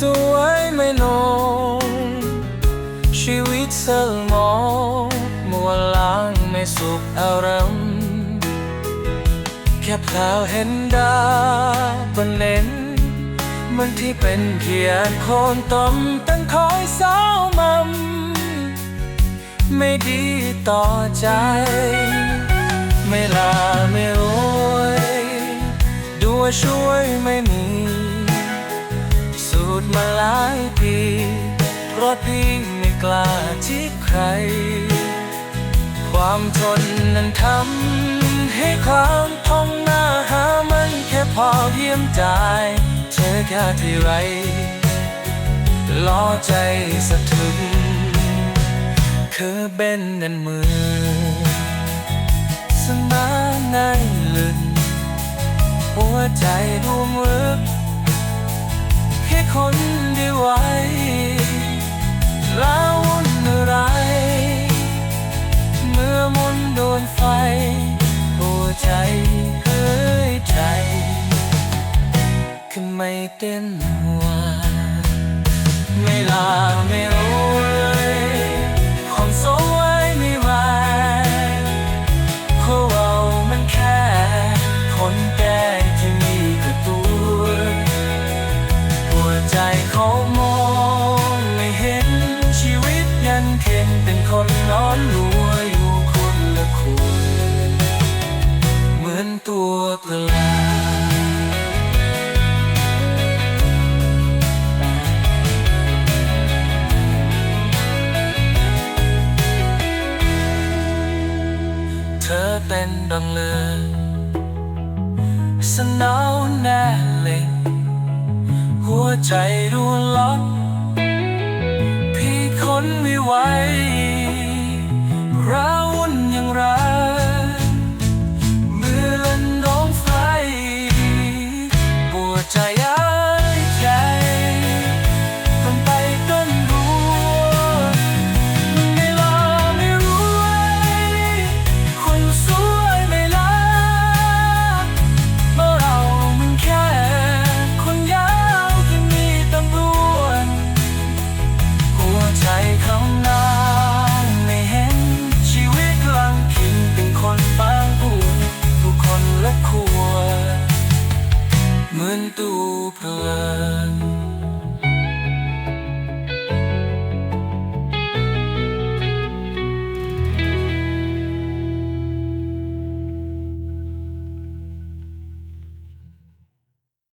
สวยไม่ลง ชีวิตเศร้าหมองมัวล้างไม่สุขอารมณ์แค่เพลาวเห็นดาบนเน้นมันที่เป็นเพียงโคนต้มตั้งคอยเศร้ามัมไม่ดีต่อใจ ไม่ลาไม่รวยดูว่าช่วยไม่มี สูตรมาหลายปีเพราะพี่ไม่กล้าที่ใคร ความทนนั้นทำให้ความท้องหน้าหามันแค่พอเยี่ยมใจเธอแค่ที่ไรล้อใจสะทึกคือเบนนั้นมือสมาในลึกหัวใจรวมรึก แค่คนเดียวไว เป็นดังเลือสนาวแน่เลยหัวใจรู้ล็อกพี่คนไม่ไหว